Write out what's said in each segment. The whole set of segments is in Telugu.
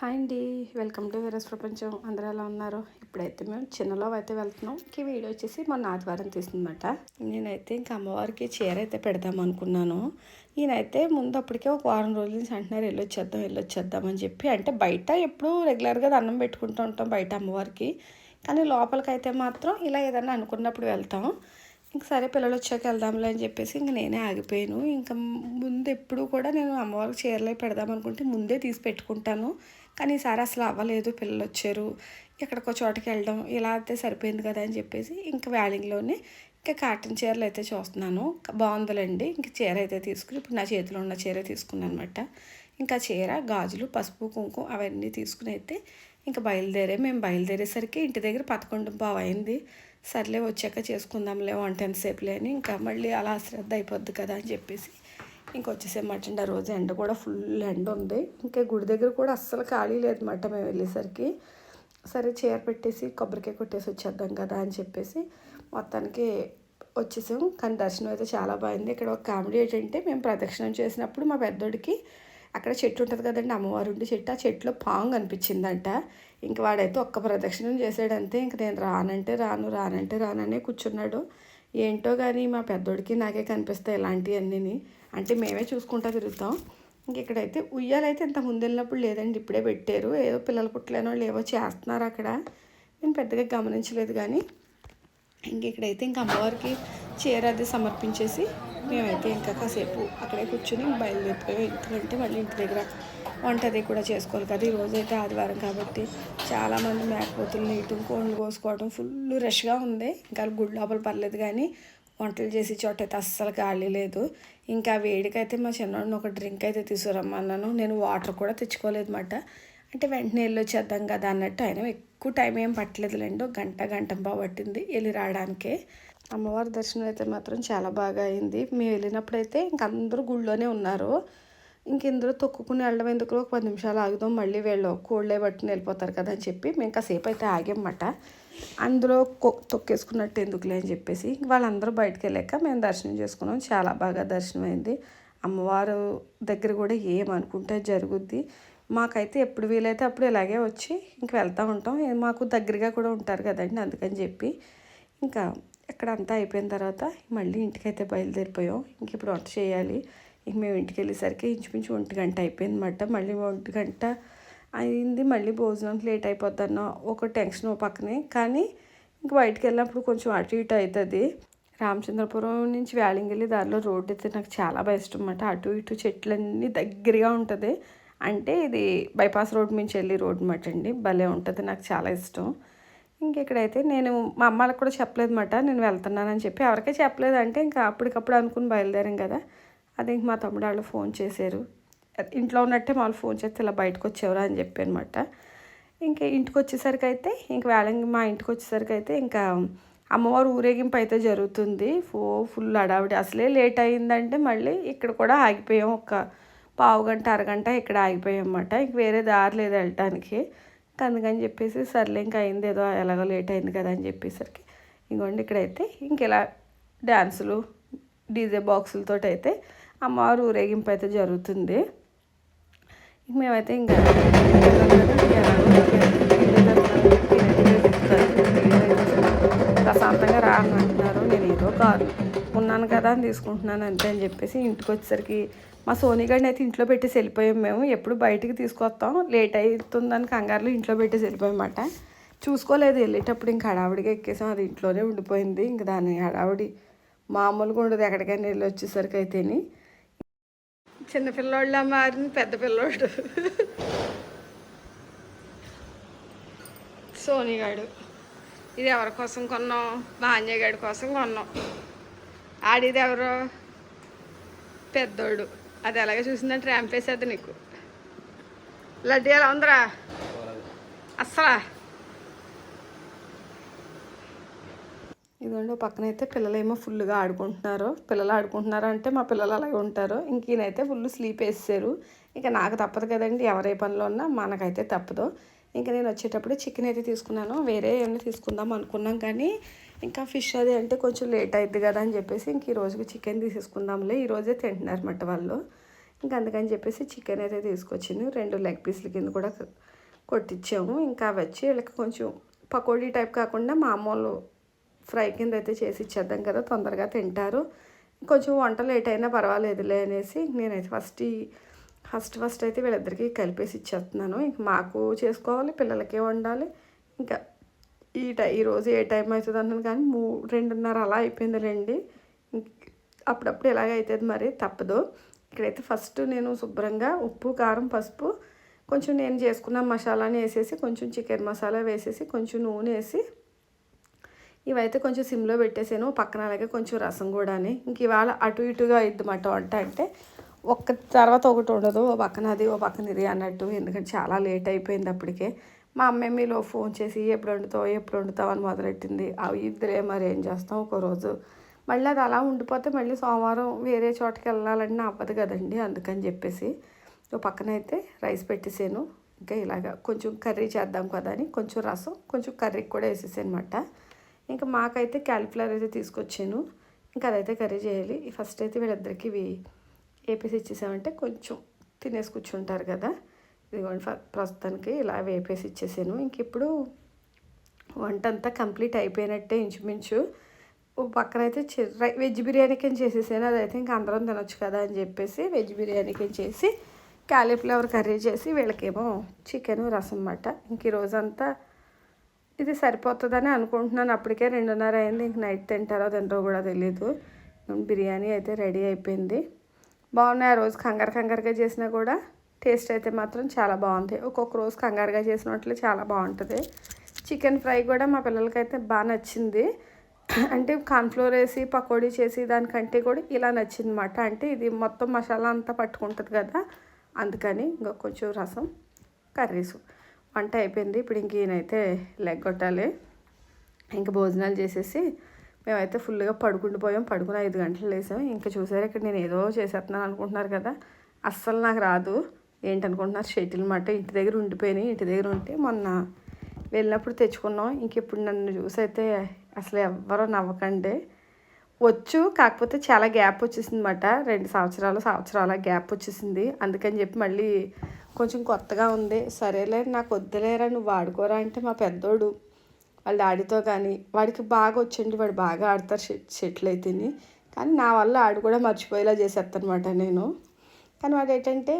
హాయ్ అండి. వెల్కమ్ టు వీరస్ ప్రపంచం. అందరూ ఎలా ఉన్నారు? ఇప్పుడైతే మేము చిన్నలో అయితే వెళ్తున్నాం. ఈ వీడియో వచ్చేసి మొన్న ఆదివారం తీసిందన్నమాట. నేనైతే ఇంకా అమ్మవారికి చీర అయితే పెడదాం అనుకున్నాను. ఈయనైతే ముందు అప్పటికే ఒక వారం రోజుల నుంచి అంటున్నారు వెళ్ళొచ్చేద్దాం వెళ్ళొచ్చేద్దాం అని చెప్పి. అంటే బయట ఎప్పుడు రెగ్యులర్గా దండం పెట్టుకుంటూ ఉంటాం బయట అమ్మవారికి. కానీ లోపలికైతే మాత్రం ఇలా ఏదన్నా అనుకున్నప్పుడు వెళ్తాం. ఇంక సరే పిల్లలు వచ్చాక వెళ్దాంలే అని చెప్పేసి ఇంక నేనే ఆగిపోయాను. ఇంకా ముందు ఎప్పుడు కూడా నేను అమ్మవారికి చీరలే పెడదాం అనుకుంటే ముందే తీసి పెట్టుకుంటాను. కానీ ఈసారి అసలు అవ్వలేదు పిల్లలు వచ్చారు ఎక్కడికో చోటకి వెళ్ళడం ఇలా అయితే సరిపోయింది కదా అని చెప్పేసి ఇంకా వ్యాలింగ్లోనే ఇంకా కాటన్ చీరలు అయితే చూస్తున్నాను. బాగుందిలేండి ఇంకా చీర అయితే తీసుకుని ఇప్పుడు నా చేతిలో ఉన్న చీర తీసుకున్నాను అనమాట ఇంకా చీర గాజులు పసుపు కుంకుమ అవన్నీ తీసుకుని అయితే ఇంకా బయలుదేరే మేము బయలుదేరేసరికి ఇంటి దగ్గర పదకొండు బావు అయింది. సర్లే వచ్చాక చేసుకుందాంలే వంట ఎంతసేపులే అని ఇంకా మళ్ళీ అలా శ్రద్ధ అయిపోద్ది కదా అని చెప్పేసి ఇంకొచ్చేసేమటండి ఆ రోజు ఎండ కూడా ఫుల్ ఎండ ఉంది. ఇంకా గుడి దగ్గర కూడా అస్సలు ఖాళీ లేదన్నమాట మేము వెళ్ళేసరికి. సరే చీర పెట్టేసి కొబ్బరికాయ కొట్టేసి వచ్చేద్దాం కదా అని చెప్పేసి మొత్తానికి వచ్చేసాం. కానీ దర్శనం అయితే చాలా బాగుంది ఇక్కడ ఒక కామెడీ ఏంటంటే మేము ప్రదక్షిణం చేసినప్పుడు మా పెద్దోడికి అక్కడ చెట్టు ఉంటుంది కదండి అమ్మవారు ఉండి చెట్టు ఆ చెట్టులో పాంగ్ అనిపించిందంట ఇంక వాడైతే ఒక్క ప్రదక్షిణం చేసాడంతే. ఇంక నేను రానంటే రాను రానంటే రాననే కూర్చున్నాడు. ఏంటో కానీ మా పెద్దోడికి నాకే కనిపిస్తాయి ఇలాంటివన్నీ అంటే మేమే చూసుకుంటా తిరుగుతాం. ఇంక ఇక్కడైతే ఉయ్యాలైతే ఇంత ముందు వెళ్ళినప్పుడు లేదండి ఇప్పుడే పెట్టారు. ఏదో పిల్లలు పుట్టలేని వాళ్ళు ఏవో చేస్తున్నారు అక్కడ. నేను పెద్దగా గమనించలేదు కానీ ఇంక ఇక్కడైతే ఇంక అమ్మవారికి చీర అది సమర్పించేసి మేమైతే ఇంకా కాసేపు అక్కడే కూర్చుని బయలుదేరిపోయాం. ఎందుకంటే మళ్ళీ ఇంటి దగ్గర వంట అది కూడా చేసుకోవాలి కదా. ఈరోజు అయితే ఆదివారం కాబట్టి చాలామంది మేకపోతులు నీటు కోళ్ళు కోసుకోవడం ఫుల్ రష్గా ఉంది. ఇంకా గుడి లోపల పర్లేదు కానీ వంటలు చేసి చోట అయితే అస్సలు ఖాళీ లేదు. ఇంకా వేడికైతే మా చిన్నోడిని ఒక డ్రింక్ అయితే తీసుకురమ్మన్నాను. నేను వాటర్ కూడా తెచ్చుకోలేదు అనమాట అంటే వెంటనే వెళ్ళి వచ్చేద్దాం కదా అన్నట్టు ఆయన ఎక్కువ టైం ఏం పట్టలేదులేండి. ఒక గంట గంట పట్టింది వెళ్ళి రావడానికే. అమ్మవారి దర్శనం అయితే మాత్రం చాలా బాగా అయింది. మేము వెళ్ళినప్పుడైతే ఇంక అందరూ గుళ్ళోనే ఉన్నారు. ఇంక ఇందులో తొక్కుకుని వెళ్ళడం ఎందుకు? ఒక పది నిమిషాలు ఆగుదాం మళ్ళీ వీళ్ళు. కోళ్ళే పట్టుకుని వెళ్ళిపోతారు కదా అని చెప్పి మేము కాసేపు అయితే ఆగామన్నమాట. అందులో తొక్కేసుకున్నట్టు ఎందుకులే అని చెప్పేసి వాళ్ళందరూ బయటకు వెళ్ళాక మేము దర్శనం చేసుకున్నాం. చాలా బాగా దర్శనం అయింది అమ్మవారు దగ్గర కూడా ఏమనుకుంటే జరుగుద్ది. మాకైతే ఎప్పుడు వీలైతే అప్పుడు ఇలాగే వచ్చి ఇంక వెళ్తూ ఉంటాం. మాకు దగ్గరగా కూడా ఉంటారు కదండి అందుకని చెప్పి. ఇంకా ఇక్కడ అంతా అయిపోయిన తర్వాత మళ్ళీ ఇంటికైతే బయలుదేరిపోయాం. ఇంక ఇప్పుడు వంట చేయాలి. ఇంక మేము ఇంటికి వెళ్ళేసరికి ఇంచుమించు ఒంటి గంట అయిపోయిందన్నమాట. మళ్ళీ ఒంటి గంట అయింది. మళ్ళీ భోజనం లేట్ అయిపోద్దన్న ఒక టెన్షన్ పక్కనే. కానీ ఇంక బయటికి వెళ్ళినప్పుడు కొంచెం అటు ఇటు అవుతుంది రామచంద్రపురం నుంచి వేళంగిల్లి దారిలో రోడ్డు అయితే నాకు చాలా బాగా ఇష్టం అన్నమాట అటు ఇటు చెట్లన్నీ దగ్గరగా ఉంటుంది. అంటే ఇది బైపాస్ రోడ్ నుంచి వెళ్ళి రోడ్ మాట అండి. భలే ఉంటుంది. నాకు చాలా ఇష్టం. ఇంకెక్కడైతే నేను మా అమ్మలకు కూడా చెప్పలేదు అనమాట నేను వెళ్తున్నానని చెప్పి. ఎవరికే చెప్పలేదు. అంటే ఇంకా అప్పటికప్పుడు అనుకుని బయలుదేరాం కదా. అది ఇంక మా తమ్ముడు వాళ్ళు ఫోన్ చేశారు. ఇంట్లో ఉన్నట్టే వాళ్ళు ఫోన్ చేస్తే ఇలా బయటకు వచ్చేవరా అని చెప్పి అనమాట ఇంకా ఇంటికి వచ్చేసరికి అయితే ఇంక వేళంగి మా ఇంటికి వచ్చేసరికి అయితే ఇంకా అమ్మవారు ఊరేగింపు అయితే జరుగుతుంది. ఫో ఫుల్ అడావిడి అసలే లేట్ అయిందంటే మళ్ళీ ఇక్కడ కూడా ఆగిపోయాం. ఒక పావు గంట అరగంట ఇక్కడ ఆగిపోయాం అన్నమాట. ఇంక వేరే దారి లేదు వెళ్ళటానికి. అందుకని చెప్పేసి సర్లే ఇంకా అయింది ఏదో ఎలాగో లేట్ అయింది కదా అని చెప్పేసరికి ఇంకోండి ఇక్కడైతే. ఇంక ఇలా డ్యాన్సులు డీజే బాక్సులతో అయితే అమ్మవారు ఊరేగింపు అయితే జరుగుతుంది. మేమైతే ఇంకా ప్రశాంతంగా రాను అంటున్నారు. నేను ఏదో కాదు. ఉన్నాను కదా అని తీసుకుంటున్నాను అంతే అని చెప్పేసి ఇంటికి వచ్చేసరికి మా సోనిగాడిని అయితే ఇంట్లో పెట్టేసి వెళ్ళిపోయాం మేము. ఎప్పుడు బయటికి తీసుకొస్తాం. లేట్ అవుతుందని కంగారులో ఇంట్లో పెట్టేసి వెళ్ళిపోయామాట చూసుకోలేదు. వెళ్ళేటప్పుడు ఇంకా హడావిడిగా ఎక్కేసాం. అది ఇంట్లోనే ఉండిపోయింది. ఇంక దాని హడావిడి మామూలుగా ఉండదు ఎక్కడికైనా వెళ్ళి వచ్చేసరికి అయితేని. చిన్నపిల్లోళ్ళ మారింది పెద్ద పిల్లోడు. సోనిగాడు ఇది ఎవరి కోసం కొన్నాం? బాన్యగాడి కోసం కొన్నాం. ఆడిది ఎవరు? పెద్దోడు. అది ఎలాగ చూసిందంటే ర్యాంప్ వేసేది నీకు. లడ్డు ఎలా ఉందిరా? అస్సలా? ఇదిగోండి పక్కనైతే పిల్లలేమో ఫుల్గా ఆడుకుంటున్నారు. పిల్లలు ఆడుకుంటున్నారు అంటే మా పిల్లలు అలాగే ఉంటారు. ఇంక ఈయనైతే ఫుల్ స్లీప్ వేసారు ఇంకా నాకు తప్పదు కదండి ఎవరే పనిలో ఉన్నా మనకైతే తప్పదు. ఇంకా నేను వచ్చేటప్పుడు చికెన్ అయితే తీసుకున్నాను. వేరే ఏమైనా తీసుకుందాం అనుకున్నాం కానీ ఇంకా ఫిష్ అది అంటే కొంచెం లేట్ అవుద్ది కదా అని చెప్పేసి ఇంక ఈ రోజుకి చికెన్ తీసేసుకుందాంలే. ఈరోజే తింటున్నారు అన్నమాట వాళ్ళు. ఇంకా అందుకని చెప్పేసి చికెన్ అయితే తీసుకొచ్చింది. రెండు లెగ్ పీస్ల కింద కూడా కొట్టించాము ఇంకా అవి వచ్చి వీళ్ళకి కొంచెం పకోడీ టైప్ కాకుండా మామూలు ఫ్రై కింద అయితే చేసి ఇచ్చేద్దాం కదా తొందరగా తింటారు. కొంచెం వంట లేట్ అయినా పర్వాలేదులే అనేసి నేనైతే ఫస్ట్ ఫస్ట్ ఫస్ట్ అయితే వీళ్ళిద్దరికీ కలిపేసి ఇచ్చేస్తున్నాను. ఇంక మాకు చేసుకోవాలి పిల్లలకే వండాలి. ఇంకా ఈ టై ఈరోజు ఏ టైం అవుతుంది అన్నాను కానీ మూ రెండున్నర అలా అయిపోయింది రండి అప్పుడప్పుడు ఇలాగ అవుతుంది మరి తప్పదు. ఇక్కడైతే ఫస్ట్ నేను శుభ్రంగా ఉప్పు కారం పసుపు కొంచెం నేను చేసుకున్న మసాలాని వేసేసి కొంచెం చికెన్ మసాలా వేసేసి కొంచెం నూనె వేసి ఇవైతే కొంచెం సిమ్లో పెట్టేసాను పక్కన అలాగే కొంచెం రసం కూడా ఇంక ఇవాళ అటు ఇటుగా ఇద్దమాట వంట అంటే ఒక్క తర్వాత ఒకటి ఉండదు ఓ పక్కన అది ఓ పక్కన ఇది అన్నట్టు. ఎందుకంటే చాలా లేట్ అయిపోయింది అప్పటికే. మా అమ్మాయి మీలో ఫోన్ చేసి ఎప్పుడు వండుతావు ఎప్పుడు వండుతావు? అని మొదలెట్టింది. అవి ఇద్దరే మరి ఏం చేస్తాం ఒక రోజు. మళ్ళీ అది అలా ఉండిపోతే మళ్ళీ సోమవారం వేరే చోటకి వెళ్ళాలని అవ్వదు కదండి అందుకని చెప్పేసి ఓ పక్కన అయితే రైస్ పెట్టేసాను. ఇంకా ఇలాగ కొంచెం కర్రీ చేద్దాం కదా అని కొంచెం రసం కొంచెం కర్రీకి కూడా వేసేసాను అనమాట ఇంకా మాకైతే క్యాలిఫ్లవర్ అయితే తీసుకొచ్చాను. ఇంకా అదైతే కర్రీ చేయాలి. ఫస్ట్ అయితే వీళ్ళిద్దరికి ఇవి వేపేసి ఇచ్చేసామంటే కొంచెం తినేసి కూర్చుంటారు కదా. ఇదిగోండి ప్రస్తుతానికి ఇలా వేపేసి ఇచ్చేసాను. ఇంక ఇప్పుడు వంట అంతా కంప్లీట్ అయిపోయినట్టే ఇంచుమించు. పక్కన అయితే వెజ్ బిర్యానీకి చేసేసాను. అదైతే ఇంకా అందరం తినొచ్చు కదా అని చెప్పేసి వెజ్ బిర్యానీకి చేసి క్యాలీఫ్లవర్ కర్రీ చేసి వీళ్ళకేమో చికెన్ రసం అన్నమాట. ఇంక ఈరోజంతా రోజంతా ఇది సరిపోతుందని అనుకుంటున్నాను. అప్పటికే రెండున్నర అయింది. ఇంక నైట్ తింటారో తింటారో కూడా తెలీదు. బిర్యానీ అయితే రెడీ అయిపోయింది. బాగున్నాయి ఆ రోజు. కంగారు కంగారుగా చేసినా కూడా టేస్ట్ అయితే మాత్రం చాలా బాగుంది. ఒక్కొక్క రోజు కంగారుగా చేసినట్లు చాలా బాగుంటుంది. చికెన్ ఫ్రై కూడా మా పిల్లలకైతే బాగా నచ్చింది. అంటే కార్న్ఫ్లోర్ వేసి పకోడీ చేసి దానికంటే కూడా ఇలా నచ్చింది అనమాట అంటే ఇది మొత్తం మసాలా అంతా పట్టుకుంటుంది కదా. అందుకని ఇంకా కొంచెం రసం కర్రీసు. వంట అయిపోయింది. ఇప్పుడు ఇంక ఈయనైతే లెగ్ కొట్టాలి. ఇంక భోజనాలు చేసేసి మేమైతే ఫుల్గా పడుకుండిపోయాం పడుకుని ఐదు గంటలు లేసాం. ఇంకా చూసారు ఇక్కడ నేను ఏదో చేసేస్తున్నాను అనుకుంటున్నారు కదా. అస్సలు నాకు రాదు. ఏంటనుకుంటున్నారు? షటిల్ మాట ఇంటి దగ్గర ఉండిపోయినాయి. ఇంటి దగ్గర ఉంటే మొన్న వెళ్ళినప్పుడు తెచ్చుకున్నాం. ఇంక ఇప్పుడు నన్ను చూసైతే అసలు ఎవ్వరూ నవ్వకండి. వచ్చు కాకపోతే చాలా గ్యాప్ వచ్చేసింది అనమాట రెండు సంవత్సరాలు సంవత్సరాల గ్యాప్ వచ్చేసింది. అందుకని చెప్పి మళ్ళీ కొంచెం కొత్తగా ఉంది. సరేలే నాకు వద్దులేరా నువ్వు వాడుకోరా అంటే మా పెద్దోడు వాళ్ళ డాడీతో కానీ వాడికి బాగా వచ్చండి వాడు బాగా ఆడతారు షెట్లు అయితేని కానీ నా వల్ల ఆడు కూడా మర్చిపోయేలా చేసేస్తానమాట నేను. కానీ వాడు ఏంటంటే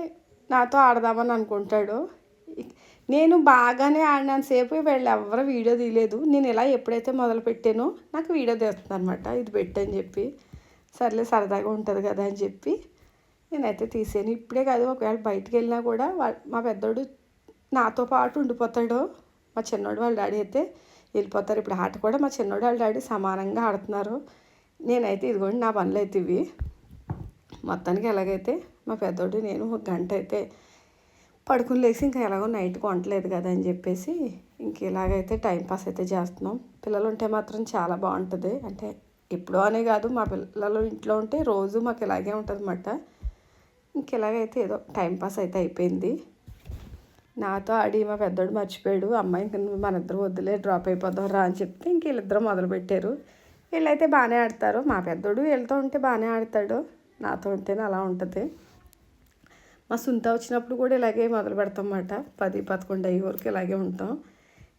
నాతో ఆడదామని అనుకుంటాడు. నేను బాగానే ఆడినంతసేపు వీళ్ళు ఎవరు వీడియో తీయలేదు. నేను ఇలా ఎప్పుడైతే మొదలు పెట్టానో నాకు వీడియో తీస్తుంది అనమాట ఇది పెట్టని చెప్పి. సర్లే సరదాగా ఉంటుంది కదా అని చెప్పి. నేనైతే తీసాను ఇప్పుడే కాదు ఒకవేళ బయటికి వెళ్ళినా కూడా మా పెద్దోడు నాతో పాటు ఉండిపోతాడు. మా చిన్నోడు వాళ్ళ డాడీ అయితే వెళ్ళిపోతారు. ఇప్పుడు ఆట కూడా మా చిన్నోడు వాళ్ళ డాడీ సమానంగా ఆడుతున్నారు. నేనైతే ఇదిగోండి నా పనులు అయితే ఇవి. మొత్తానికి ఎలాగైతే మా పెద్దోడు నేను ఒక గంట అయితే పడుకుని లేచి ఇంకా ఎలాగో నైట్కి వంటలేదు కదా అని చెప్పేసి ఇంక ఇలాగైతే టైంపాస్ అయితే చేస్తున్నాం. పిల్లలు ఉంటే మాత్రం చాలా బాగుంటుంది. అంటే ఎప్పుడో అనే కాదు మా పిల్లలు ఇంట్లో ఉంటే రోజు మాకు ఇలాగే ఉంటుంది అన్నమాట ఇంక ఇలాగైతే ఏదో టైంపాస్ అయితే అయిపోయింది. నాతో ఆడి మా పెద్దోడు మర్చిపోయాడు. అమ్మాయి ఇంక మన ఇద్దరు వద్దులే డ్రాప్ అయిపోదాం రా అని చెప్తే ఇంక వీళ్ళిద్దరు మొదలుపెట్టారు. వీళ్ళైతే బాగానే ఆడతారు. మా పెద్దోడు వీళ్ళతో ఉంటే బాగానే ఆడతాడు. నాతో ఉంటేనే అలా ఉంటుంది. మా సుంత వచ్చినప్పుడు కూడా ఇలాగే మొదలు పెడతాం అన్నమాట. పది పదకొండు అయ్యే వరకు ఇలాగే ఉంటాం.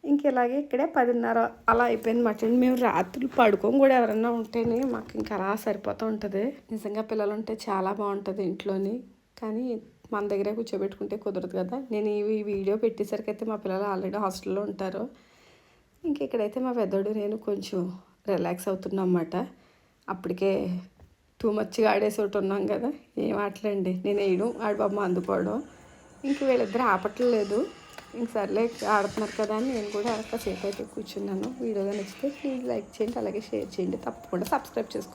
ఇంక ఇలాగే ఇక్కడే పదిన్నర అలా అయిపోయింది మాట మేము రాత్రులు పడుకోం కూడా ఎవరన్నా ఉంటేనే మాకు ఇంకా అలా సరిపోతూ ఉంటుంది. నిజంగా పిల్లలు ఉంటే చాలా బాగుంటుంది ఇంట్లోని. కానీ మన దగ్గరే కూర్చోబెట్టుకుంటే కుదరదు కదా. నేను ఈ వీడియో పెట్టేసరికి అయితే మా పిల్లలు ఆల్రెడీ హాస్టల్లో ఉంటారు. ఇంక ఇక్కడైతే మా పెద్దోడు నేను కొంచెం రిలాక్స్ అవుతున్నాం అన్నమాట. అప్పటికే టూ మచ్గా ఆడేసి ఒకటి ఉన్నాం కదా. ఏం ఆటలండి. నేను వేయడం ఆడబాబు అందుకోవడం. ఇంక వీళ్ళిద్దరు ఆపట్లేదు. ఇంక సర్లే ఆడుతున్నారు కదా అని నేను కూడా కాసేపు అయితే కూర్చున్నాను. వీడియోగా నచ్చితే ప్లీజ్ లైక్ చేయండి అలాగే షేర్ చేయండి. తప్పకుండా సబ్స్క్రైబ్ చేసుకోండి.